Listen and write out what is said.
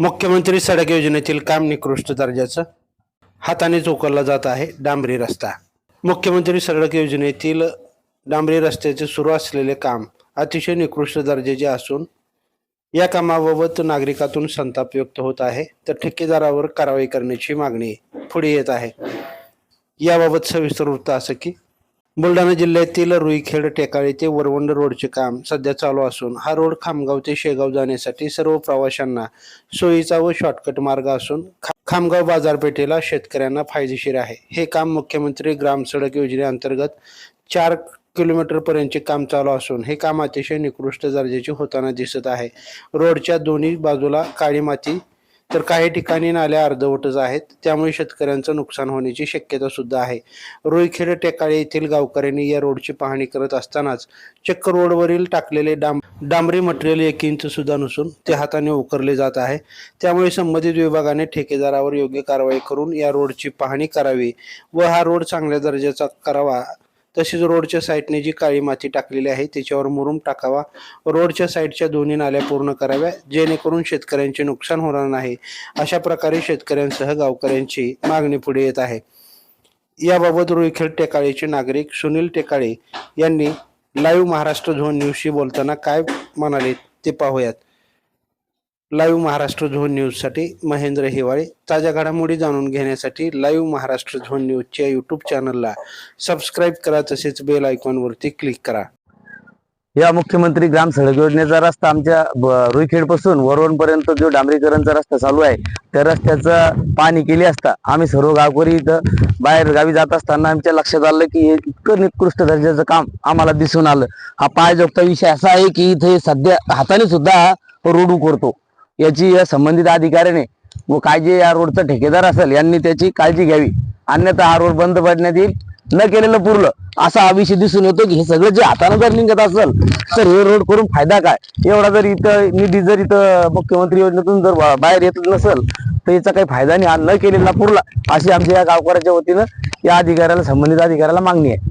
मुख्यमंत्री सडक योजनेतील काम निकृष्ट दर्जाचं हातानेच उकरला जात आहे डांबरी रस्ता. मुख्यमंत्री सडक योजनेतील डांबरी रस्त्याचे सुरू असलेले काम अतिशय निकृष्ट दर्जाचे असून या कामाबाबत नागरिकातून संताप व्यक्त होत आहे. तर ठेकेदारावर कारवाई करण्याची मागणी पुढे येत आहे. याबाबत सविस्तर वृत्त असं की बुलढाणा जिल्ह्यातील रुईखेड टेकाळी ते वरवंड रोडचे काम सध्या चालू असून हा रोड खामगाव ते शेगाव जाण्यासाठी सर्व प्रवाशांना सोयीचा व शॉर्टकट मार्ग असून खा- खामगाव बाजारपेठेला शेतकऱ्यांना फायदेशीर आहे. हे काम मुख्यमंत्री ग्राम सडक योजनेअंतर्गत चार किलोमीटर पर्यंतचे काम चालू असून हे काम अतिशय निकृष्ट दर्जाचे होताना दिसत आहे. रोडच्या दोन्ही बाजूला काळी माती तर काही ठिकाणी नाल्या अर्धवटच आहेत. त्यामुळे शेतकऱ्यांचं नुकसान होण्याची शक्यता सुद्धा आहे. रोईखेड टेकाळे येथील गावकऱ्यांनी या रोडची पाहणी करत असतानाच चक्क रोडवरील टाकलेले डांब डांबरी मटेरियल एक इंच सुद्धा नसून ते हाताने उकरले जात आहे. त्यामुळे संबंधित विभागाने ठेकेदारावर योग्य कारवाई करून या रोडची पाहणी करावी व हा रोड चांगल्या दर्जाचा करावा तसेच रोडच्या साईडने जी काळी माती टाकलेली आहे त्याच्यावर मुरुम टाकावा. रोडच्या साईडच्या दोन्ही नाल्या पूर्ण कराव्या. जेणेकरून शेतकऱ्यांचे नुकसान होणार नाही. अशा प्रकारे शेतकऱ्यांसह गावकऱ्यांची मागणी पुढे येत आहे. याबाबत रुईखेड टेकाळीचे नागरिक सुनील टेकाळे यांनी लाईव्ह महाराष्ट्र झोन न्यूजशी बोलताना काय म्हणाले ते पाहूयात. लाईव्ह महाराष्ट्र झोन न्यूजसाठी महेंद्र हिवाळे. ताज्या घडामोडी जाणून घेण्यासाठी लाईव्ह महाराष्ट्र झोन न्यूजच्या यूट्यूब चॅनलला सबस्क्राईब करा तसेच बेल आयकॉनवरती क्लिक करा. या मुख्यमंत्री ग्राम सडक योजनेचा रस्ता आमच्या रुईखेडपासून वरवण पर्यंत जो डांबरीकरणचा रस्ता चालू आहे त्या रस्त्याचं पाणी केली असता आम्ही सर्व गावकरी इथं बाहेर गावी जात असताना आमच्या लक्षात आलं की हे इतकं निकृष्ट दर्जाचं काम आम्हाला दिसून आलं. हा पायजोगता विषय असा आहे की इथे सध्या हाताने सुद्धा रोडू करतो. याची या संबंधित अधिकाऱ्याने व काय जे या रोडचा ठेकेदार असेल यांनी त्याची काळजी घ्यावी. अन्यथा हा रोड बंद पडण्यात येईल न केलेलं पुरलं. असा हा विषय दिसून येतो की हे सगळं जे हातानं जर निघत असेल तर हे रोड करून फायदा काय? एवढा जर इथं निधी जर इथं मुख्यमंत्री योजनेतून जर बाहेर येत नसेल तर याचा काही फायदा नाही. हा न केलेला पुरला अशी आमच्या या गावकऱ्याच्या वतीनं या अधिकाऱ्याला संबंधित अधिकाऱ्याला मागणी आहे.